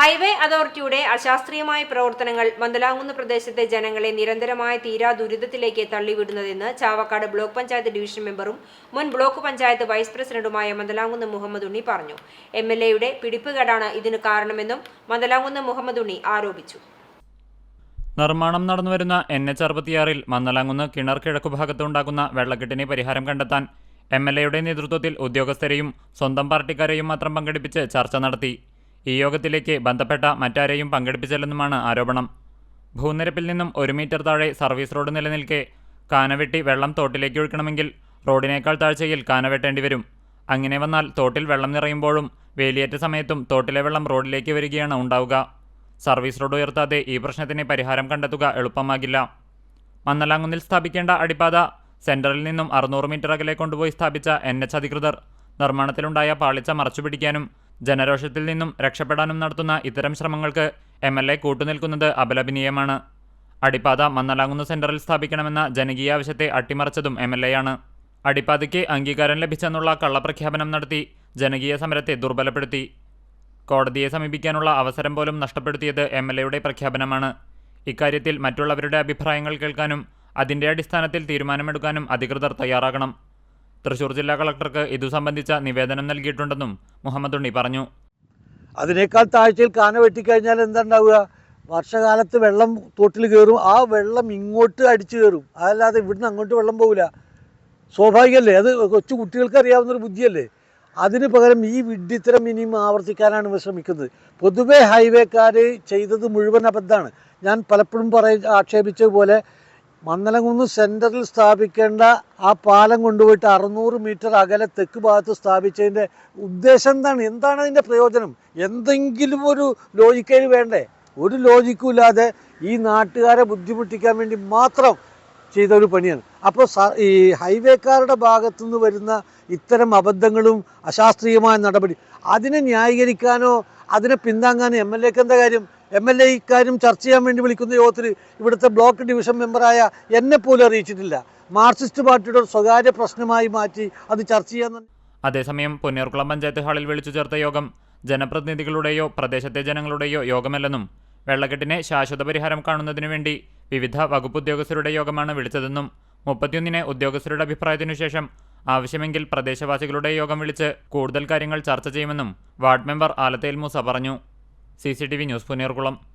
Highway അതോറിറ്റിയുടെ അശാസ്ത്രീയമായ പ്രവർത്തനങ്ങൾ മന്ദലാങ്കുന്ന് പ്രദേശത്തെ ജനങ്ങളെ നിരന്തരമായ തീരാ ദുരിതത്തിലേക്ക് തള്ളിവിടുന്നതെന്ന് ചാവക്കാട് ബ്ലോക്ക് പഞ്ചായത്ത് ഡിവിഷൻ മെമ്പറും മുൻ ബ്ലോക്ക് പഞ്ചായത്ത് വൈസ് പ്രസിഡന്റുമായ മന്ദലാങ്കുന്ന് മുഹമ്മദ് ഉണ്ണി പറഞ്ഞു. എം എൽ എയുടെ പിടിപ്പുകേടാണ് ഇതിന് കാരണമെന്നും മന്ദലാങ്കുന്ന് മുഹമ്മദ് ഉണ്ണി ആരോപിച്ചു. നിർമ്മാണം നടന്നുവരുന്ന എൻ എച്ച് അറുപത്തിയാറിൽ മന്നലാങ്കുന്ന് കിണർ കിഴക്കു ഭാഗത്തുണ്ടാകുന്ന വെള്ളക്കെട്ടിന് പരിഹാരം കണ്ടെത്താൻ എം എൽ എയുടെ നേതൃത്വത്തിൽ ഉദ്യോഗസ്ഥരെയും സ്വന്തം പാർട്ടിക്കാരെയും മാത്രം പങ്കെടുപ്പിച്ച് ചർച്ച നടത്തി. ഈ യോഗത്തിലേക്ക് ബന്ധപ്പെട്ട മറ്റാരെയും പങ്കെടുപ്പിച്ചില്ലെന്നുമാണ് ആരോപണം. ഭൂനിരപ്പിൽ നിന്നും ഒരു മീറ്റർ താഴെ സർവീസ് റോഡ് നിലനിൽക്കെ കാനവെട്ടി വെള്ളം തോട്ടിലേക്ക് ഒഴുക്കണമെങ്കിൽ റോഡിനേക്കാൾ താഴ്ചയിൽ കാനവെട്ടേണ്ടി വരും. അങ്ങനെ വന്നാൽ തോട്ടിൽ വെള്ളം നിറയുമ്പോഴും വേലിയേറ്റ സമയത്തും തോട്ടിലെ വെള്ളം റോഡിലേക്ക് വരികയാണ് ഉണ്ടാവുക. സർവീസ് റോഡ് ഉയർത്താതെ ഈ പ്രശ്നത്തിന് പരിഹാരം കണ്ടെത്തുക എളുപ്പമാകില്ല. മന്നലാങ്കുന്നിൽ സ്ഥാപിക്കേണ്ട അടിപ്പാത സെന്ററിൽ നിന്നും അറുന്നൂറ് മീറ്റർ അകലെ കൊണ്ടുപോയി സ്ഥാപിച്ച എൻ എച്ച് അധികൃതർ നിർമ്മാണത്തിലുണ്ടായ പാളിച്ച മറച്ചുപിടിക്കാനും ജനരോഷത്തിൽ നിന്നും രക്ഷപ്പെടാനും നടത്തുന്ന ഇത്തരം ശ്രമങ്ങൾക്ക് എം എൽ എ കൂട്ടുനിൽക്കുന്നത് അപലപനീയമാണ്. അടിപ്പാത മന്നലാങ്ങുന്ന സെന്ററിൽ സ്ഥാപിക്കണമെന്ന ജനകീയ ആവശ്യത്തെ അട്ടിമറിച്ചതും എം എൽ എയാണ്. അടിപ്പാതയ്ക്ക് അംഗീകാരം ലഭിച്ചെന്നുള്ള കള്ളപ്രഖ്യാപനം നടത്തി ജനകീയ സമരത്തെ ദുർബലപ്പെടുത്തി. കോടതിയെ സമീപിക്കാനുള്ള അവസരം പോലും നഷ്ടപ്പെടുത്തിയത് എം എൽ എയുടെ പ്രഖ്യാപനമാണ്. ഇക്കാര്യത്തിൽ മറ്റുള്ളവരുടെ അഭിപ്രായങ്ങൾ കേൾക്കാനും അതിന്റെ അടിസ്ഥാനത്തിൽ തീരുമാനമെടുക്കാനും അധികൃതർ തയ്യാറാകണം. തൃശൂർ ജില്ലാ കളക്ടർക്ക് ഇതു സംബന്ധിച്ച നിവേദനം നൽകിയിട്ടുണ്ടെന്നും മുഹമ്മദ് ഉണ്ണി പറഞ്ഞു. അതിനേക്കാൾ താഴ്ചയിൽ കാന വെട്ടിക്കഴിഞ്ഞാൽ എന്താണ്ടാവുക? വർഷകാലത്ത് വെള്ളം തോട്ടിൽ കയറും. ആ വെള്ളം ഇങ്ങോട്ട് അടിച്ചു കയറും. അതല്ലാതെ ഇവിടുന്ന് അങ്ങോട്ട് വെള്ളം പോകില്ല സ്വാഭാവികമല്ലേ അത് കൊച്ചു കുട്ടികൾക്ക് അറിയാവുന്നൊരു ബുദ്ധിയല്ലേ? അതിന് പകരം ഈ വിഡ്ഢിത്തരം ഇനിയും ആവർത്തിക്കാനാണ് ഇവർ ശ്രമിക്കുന്നത്. പൊതുവെ ഹൈവേക്കാർ ചെയ്തത് മുഴുവൻ അബദ്ധമാണ്. ഞാൻ പലപ്പോഴും പറയ ആക്ഷേപിച്ചതുപോലെ മന്നലംകുന്ന് സെന്ററിൽ സ്ഥാപിക്കേണ്ട ആ പാലം കൊണ്ടുപോയിട്ട് അറുന്നൂറ് മീറ്റർ അകലെ തെക്ക് ഭാഗത്ത് സ്ഥാപിച്ചതിന്റെ ഉദ്ദേശം എന്താണ്? എന്താണ് അതിന്റെ പ്രയോജനം? എന്തെങ്കിലും ഒരു ലോജിക്കയിൽ വേണ്ടേ? ഒരു ലോജിക്കും ഇല്ലാതെ ഈ നാട്ടുകാരെ ബുദ്ധിമുട്ടിക്കാൻ വേണ്ടി മാത്രം ചെയ്ത ഒരു പണിയാണ്. അപ്പോൾ ഈ ഹൈവേക്കാരുടെ ഭാഗത്തു നിന്ന് വരുന്ന ഇത്തരം അബദ്ധങ്ങളും അശാസ്ത്രീയമായ നടപടി അതിനെ ന്യായീകരിക്കാനോ അതിനെ പിന്താങ്ങാനോ എം എൽ എക്ക് എന്താ കാര്യം? എം എൽ എ ഇക്കാര്യം ചർച്ച ചെയ്യാൻ വേണ്ടി വിളിക്കുന്ന യോഗത്തിൽ ഇവിടുത്തെ ബ്ലോക്ക് ഡിവിഷൻ മെമ്പറായ എന്നെ പോലും അറിയിച്ചിട്ടില്ല. മാർക്സിസ്റ്റ് പാർട്ടിയുടെ സ്വകാര്യ പ്രശ്നമായി മാറ്റി അത് ചർച്ച ചെയ്യാൻ അതേസമയം പൊന്നിയൂർക്കുളം പഞ്ചായത്ത് ഹാളിൽ വിളിച്ചു ചേർത്ത യോഗം ജനപ്രതിനിധികളുടെയോ പ്രദേശത്തെ ജനങ്ങളുടെയോ യോഗമല്ലെന്നും വെള്ളക്കെട്ടിനെ ശാശ്വത പരിഹാരം കാണുന്നതിനു വേണ്ടി വിവിധ വകുപ്പ് ഉദ്യോഗസ്ഥരുടെ യോഗമാണ് വിളിച്ചതെന്നും മുപ്പത്തിയൊന്നിന് ഉദ്യോഗസ്ഥരുടെ അഭിപ്രായത്തിനു ശേഷം ആവശ്യമെങ്കിൽ പ്രദേശവാസികളുടെ യോഗം വിളിച്ച് കൂടുതൽ കാര്യങ്ങൾ ചർച്ച ചെയ്യുമെന്നും വാർഡ് മെമ്പർ ആലത്തേൽ മൂസ പറഞ്ഞു. C news Ponniyoorkulam